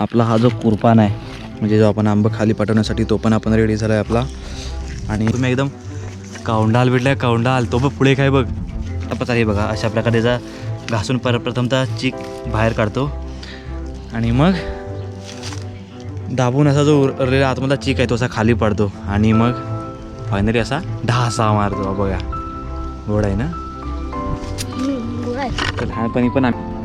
आपला हा जो कुरपान आहे म्हणजे जो आपण आंबा खाली पाठवण्यासाठी तो पण आपण रेडी झाला आहे आपला. आणि तुम्ही एकदम कावंडाल भेटला आहे कावंडाल तो बघ पुढे काय बघ. tapos आहे बघा अशा प्रकारे त्याचा घासून पर प्रथमतः चीक बाहेर काढतो. आणि मग दाबून असा जो उरलेला आतमधला चीक आहे तो असा खाली पडतो. आणि मग फायनली असा ढासा मारतो. बघा. गोड आहे ना? तर लहानपणी पण आम्ही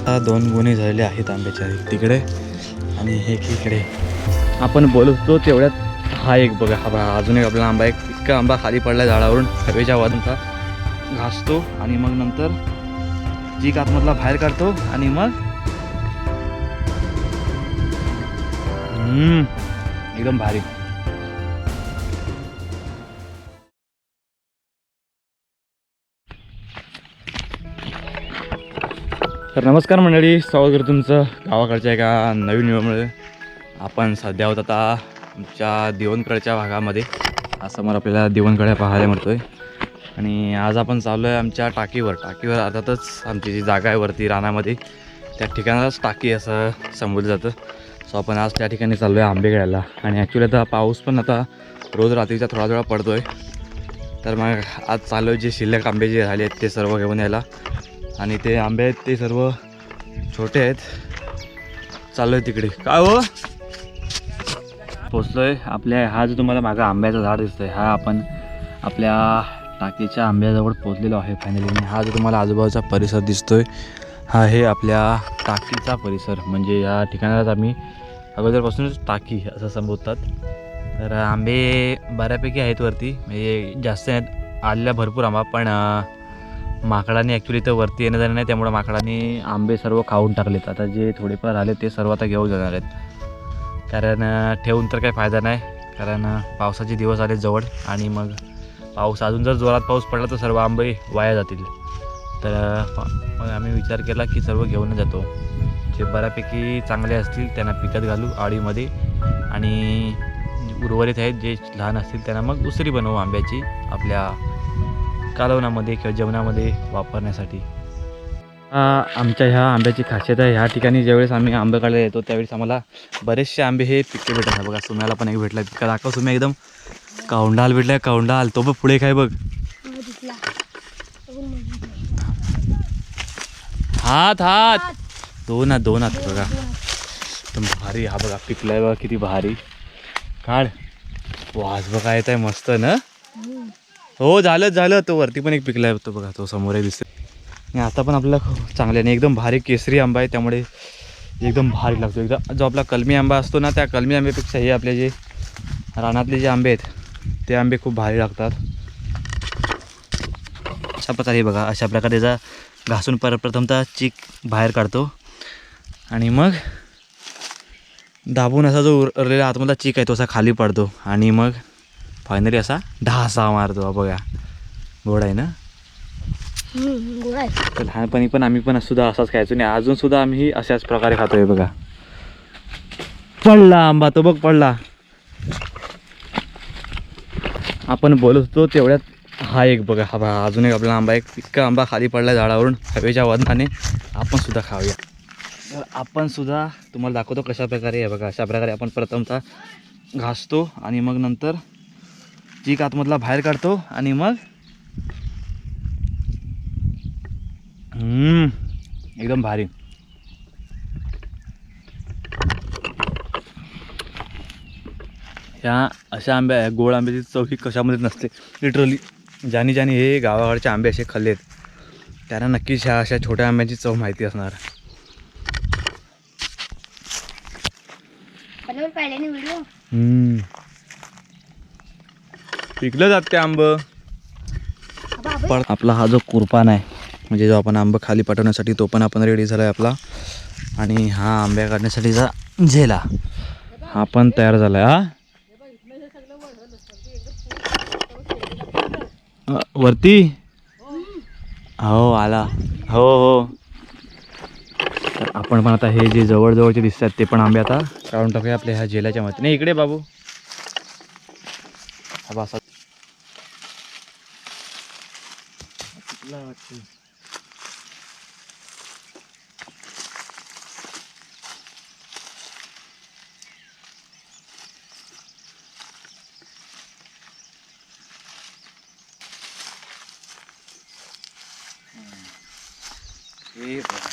आता दोन गुन्हे झालेले आहेत आंब्याच्या तिकडे आणि हे इकडे. आपण बोलतो तेवढ्यात हा एक बघा हा बघा अजून एक आपला आंबा एक इतका आंबा खाली पडला झाडावरून हवेच्या वाजूनचा घासतो आणि मग नंतर जी आतमधला बाहेर काढतो आणि मग एकदम भारी. तर नमस्कार मंडळी स्वागत करतो तुमचं गावाकडच्या एका नवीन व्हिडिओमुळे. आपण सध्या होत आता आमच्या दिवणकडच्या भागामध्ये. आज मला आपल्याला दिवणकडे पाहायला मिळतोय. आणि आज आपण चाललो आहे आमच्या टाकीवर. टाकीवर अर्थातच आमची जी जागा आहे वरती रानामध्ये त्या ठिकाणालाच टाकी असं संबोधलं जातं. सो आपण आज त्या ठिकाणी चाललो आहे आंबे आणि ॲक्च्युली आता पाऊस पण आता रोज रात्रीचा थोडा थोडा पडतो आहे तर मग आज चालू आहे जे शिल्लक आंबे जे झाले आहेत ते सर्व घेऊन यायला. आणि ते आंबे आहेत ते सर्व छोटे आहेत. चाललो आहे तिकडे. काय हो? पोचलोय. आपल्या हा जो तुम्हाला मागा आंब्याचा झाड दिसतोय हा आपण आपल्या टाकीच्या आंब्याजवळ पोचलेलो आहे फायनली आणि हा जो तुम्हाला आजूबाजूचा परिसर दिसतोय हा आहे आपल्या टाकीचा परिसर. म्हणजे या ठिकाणालाच आम्ही अगोदरपासूनच टाकी असं संबोधतात. तर आंबे बऱ्यापैकी आहेत वरती. म्हणजे जास्त आहेत आलेला भरपूर आंबा पण माकडाने ॲक्च्युली तर वरती येणं जाणं नाही त्यामुळे माकडाने आंबे सर्व खाऊन टाकलेत. आता जे थोडेफार आले ते सर्व आता घेऊन जाणार आहेत. कारण ठेवून तर काही फायदा नाही. कारण पावसाचे दिवस आले जवळ आणि मग पाऊस अजून जर जोरात पाऊस पडला तर सर्व आंबे वाया जातील. तर मग आम्ही विचार केला की सर्व घेऊन जातो. जे बऱ्यापैकी चांगले असतील त्यांना पिकत घालू आळीमध्ये. आणि उर्वरित आहेत जे लहान असतील त्यांना मग दुसरी बनवू आंब्याची आपल्या कालवणामध्ये किंवा जेवणामध्ये वापरण्यासाठी? आमच्या ह्या आंब्याची खासियत आहे ह्या ठिकाणी ज्यावेळेस आम्ही आंबे काढायला येतो त्यावेळेस आम्हाला बरेचसे आंबे हे पिके भेटतात. बघा सुम्याला पण एक भेटला पिका दाखव सुम्या एकदम. कावंडाल भेटलाय कौंडाल तो बघ पुढे काय बघ. हात हात. दोन हात दोन हात बघा. एकदम भारी हा बघा पिकलाय बघा किती भारी. काढ. वास बघा येत आहे मस्त ना? हो झालं झालं. तो वरती पण एक पिकलाय तो बघा तो समोर आहे दिसत आणि आता पण आपल्याला खूप चांगले आणि एकदम भारी केसरी आंबा आहे त्यामुळे एकदम भारी लागतो. एकदम जो आपला कलमी आंबा असतो ना त्या कलमी आंब्यापेक्षा हे आपले जे रानातले जे आंबे आहेत ते आंबे खूप भारी लागतात. अशा प्रकारे बघा अशा प्रकारे त्याचा घासून पर प्रथमतः चीक बाहेर काढतो. आणि मग दाबून असा जो उरलेला आतमधला चीक आहे तो असा खाली पडतो. आणि मग फायनली असा ढासा मारतो बघा. गोड आहे ना? तर लहानपणी पण आम्ही पण सुद्धा असाच खायचो आणि अजून सुद्धा आम्ही अशाच प्रकारे खातोय बघा. पडला आंबा तो बघ पडला. आपण बोलत होतो तेवढ्यात हा एक बघा हा बघा अजून एक आपला आंबा एक इतका आंबा खाली पडला झाडावरून हवेच्या वजनाने आपण सुद्धा खाऊया. तर आपण सुद्धा तुम्हाला दाखवतो कशा प्रकारे आहे बघा अशा प्रकारे आपण प्रथमतः घासतो आणि मग नंतर चीक आतमधला बाहेर काढतो आणि मग हम्म, एकदम भारी. ह्या अशा आंब्या गोड आंब्याची चव ही कशामध्ये नसते. लिटरली ज्यानी ज्यानी हे गावाकडचे आंबे असे खाल्लेत त्यांना नक्कीच ह्या अशा छोट्या आंब्याची चव माहिती असणार. व्हिडिओ? पिकलं जात ते आंब. पण आपला हा जो कुरपान आहे म्हणजे जो आपण आंबा खाली पाठवण्यासाठी तो पण आपण रेडी झाला आहे आपला. आणि हा आंब्या काढण्यासाठीचा झेला. हा पण तयार झाला आहे हा वरती? हो आला. हो हो. तर आपण पण आता हे जे जवळजवळचे दिसतात ते पण आंबे आता काढून टाकूया आपल्या ह्या जेलाच्या मध्ये नाही इकडे बाबू. हा बा असा वाटतं बघा.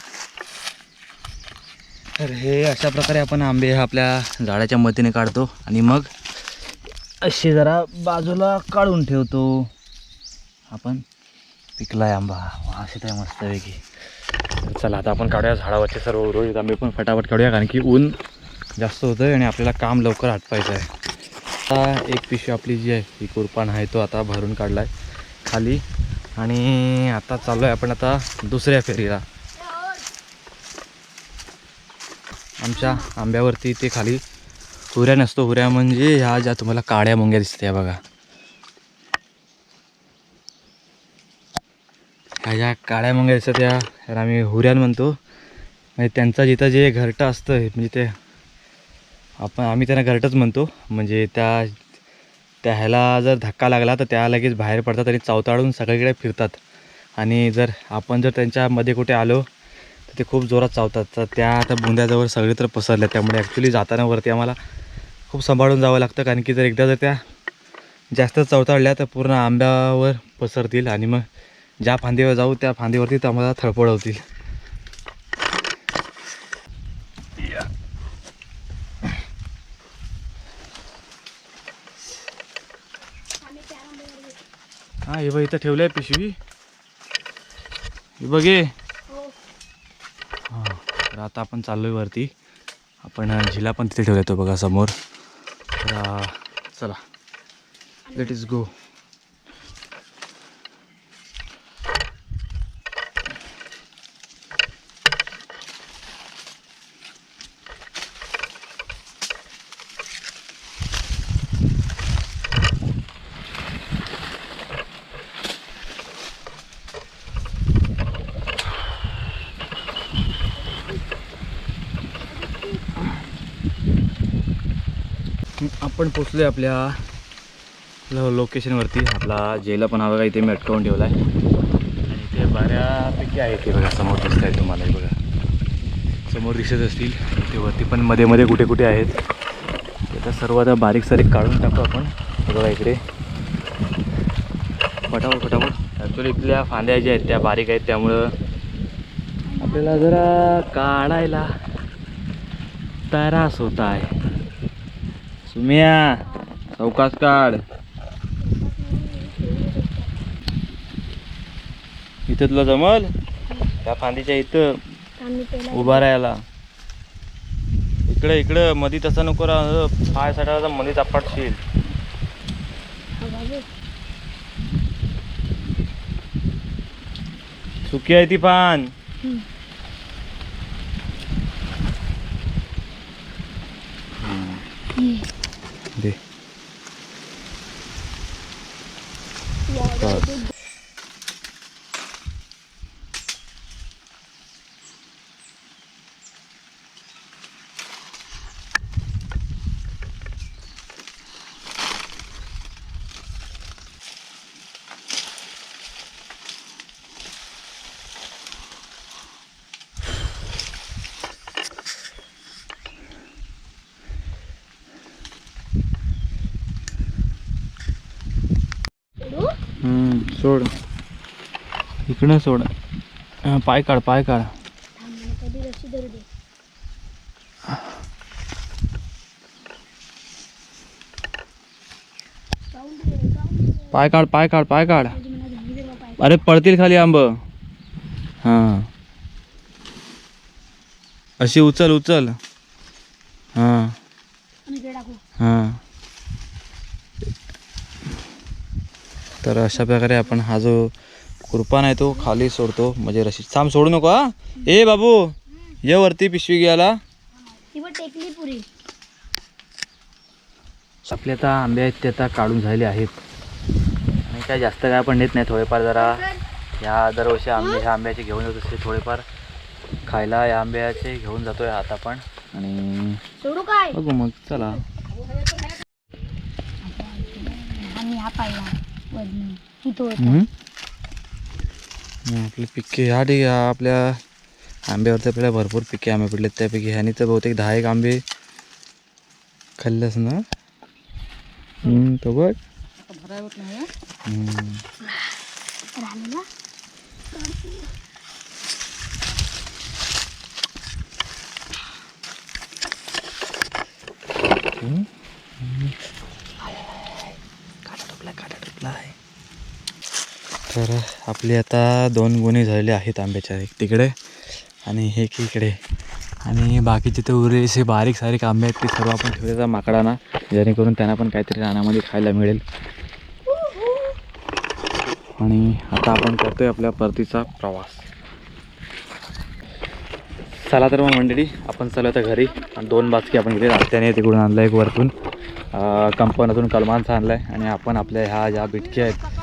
तर हे अशा प्रकारे आपण आंबे आपल्या झाडाच्या मतीने काढतो आणि मग असे जरा बाजूला काढून ठेवतो आपण पिकलाय आंबा. असे येत आहे मस्तपैकी चला आता आपण काढूया झाडावरचे सर्व उर्वरित आंबे पण फटाफट काढूया कारण की ऊन जास्त होतं आहे आणि आपल्याला काम लवकर आटपायचं आहे. आता एक पिशवी आपली जी आहे ही कुरपान आहे तो आता भरून काढला आहे खाली. आणि आता चाललो आहे आपण आता दुसऱ्या फेरीला. आमच्या आंब्यावरती ते खाली हुऱ्या नसतो. हुऱ्या म्हणजे ह्या ज्या तुम्हाला काळ्या मुंग्या दिसत्या बघा. ह्या काळ्या मुंग्या त्या आम्ही हुऱ्यान म्हणतो. म्हणजे त्यांचा जिथं जे घरटं असतं म्हणजे ते आपण आम्ही त्यांना घरटंच म्हणतो. म्हणजे त्या त्या ह्याला जर धक्का लागला तर त्या लगेच बाहेर पडतात आणि चावताळून सगळीकडे फिरतात. आणि जर आपण जर त्यांच्यामध्ये कुठे आलो तर ते खूप जोरात चावतात. तर त्या आता बुंद्याजवळ सगळीतर पसरल्या. त्यामुळे ॲक्च्युली जाताना वरती आम्हाला खूप सांभाळून जावं लागतं. कारण की जर एकदा जर त्या जास्त चवताळल्या तर पूर्ण आंब्यावर पसरतील आणि मग ज्या फांदीवर जाऊ त्या फांदीवरती तर आम्हाला थळपडवतील हां हे बघ इथं ठेवलं आहे पिशवी. हे बघ हां. तर आता आपण चाललो आहे वरती. आपण झिला पण तिथे ठेवला तो बघा समोर. तर चला. लेट इज गो आपण पोचलो आहे आपल्या लोकेशनवरती आपला जेला पण हवा काही इथे मी अटकावून ठेवला आहे आणि इथे बऱ्यापैकी आहे ते बघा समोर दिसत आहे तुम्हाला बघा. समोर दिसत असतील. ते वरती पण मध्ये मध्ये कुठे कुठे आहेत. ते आता सर्व आता बारीक सारीक काढून टाकू आपण. बघा इकडे. फटाफट फटाफट. ॲक्च्युली इथल्या फांद्या ज्या आहेत त्या बारीक आहेत. त्यामुळं आपल्याला जरा काढायला त्रास होत आहे. सुमिया चौकास काढ. इथं तुला जमल? त्या फांदीच्या इथं उभा राहायला. इकडे इकडं मधी तसं नको राहा. पाय साठायला मधी चापटशील. सुकी आहे ती पान. सोड. इकडं सोड. पाय काढ पाय काढ. पाय काढ पाय काढ पाय काढ. अरे पडतील खाली आंब. हां. अशी उचल उचल. हां. हां. तर अशा प्रकारे आपण हा जो खुरपान आहे तो खाली सोडतो. म्हणजे रशी थांब सोडू नको हा? ए बाबू ये वरती पिशवी घ्यायला. आपले आता आंबे आहेत ते आता काढून झालेले आहेत. आणि काय जास्त काय आपण नेत नाही थोडेफार जरा. ह्या दरवर्षी आंबे ह्या आंब्याचे घेऊन येत असते थोडेफार. खायला या आंब्याचे घेऊन जातोय आता पण आणि बघू मग चला. आपले पिके ह्या ठीक आहे आपल्या आंब्यावरती आपल्याला भरपूर पिके आंबे पडलेत. त्यापैकी ह्यानी तर बहुतेक दहा एक आंबे खाल्लेस ना? हम्म, तो बघ. हम्म. तर आपली आता दोन गुन्हे झालेले आहेत आंब्याच्या एक तिकडे आणि एक इकडे. आणि बाकीचे ते उरलेसे बारीक सारीक आंबे आहेत ते सर्व आपण ठेवले माकडांना जेणेकरून त्यांना पण काहीतरी रानामध्ये खायला मिळेल. आणि आता आपण करतोय आपल्या परतीचा प्रवास. चला तर मग मंडळी आपण चलो आता घरी. आणि दोन बाजकी आपण घेतली रस्त्याने तिकडून आणलं एक वरतून. कंपनातून कलमांचा आणला आहे आणि आपण आपल्या ह्या ज्या बिटक्या आहेत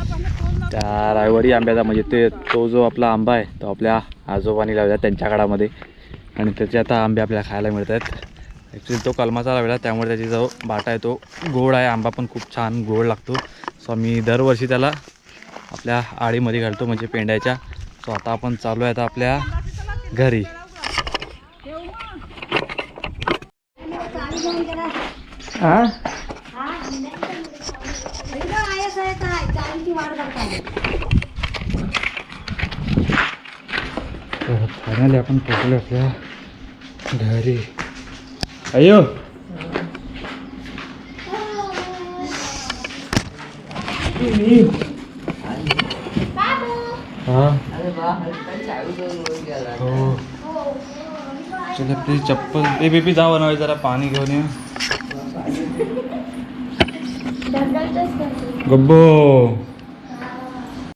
त्या रायवाडी आंब्याचा म्हणजे ते तो जो आपला आंबा आहे तो आपल्या आजोबांनी लावला त्यांच्या काळामध्ये आणि त्याचे आता आंबे आपल्याला खायला मिळत आहेत ॲक्च्युली तो कलमाचा लावला त्यामुळे त्याची जो बाटा आहे तो गोड आहे. आंबा पण खूप छान गोड लागतो. सो आम्ही दरवर्षी त्याला आपल्या आळीमध्ये घालतो म्हणजे पेंड्याच्या सो आता आपण चालू आहे आता आपल्या घरी. हां? फायनली आपण पोचलो आपल्या घरी. अयो हा. चला प्लीज चप्पल. ए बेबी जा बनवाय जरा पाणी घेऊन ये. गब्बो.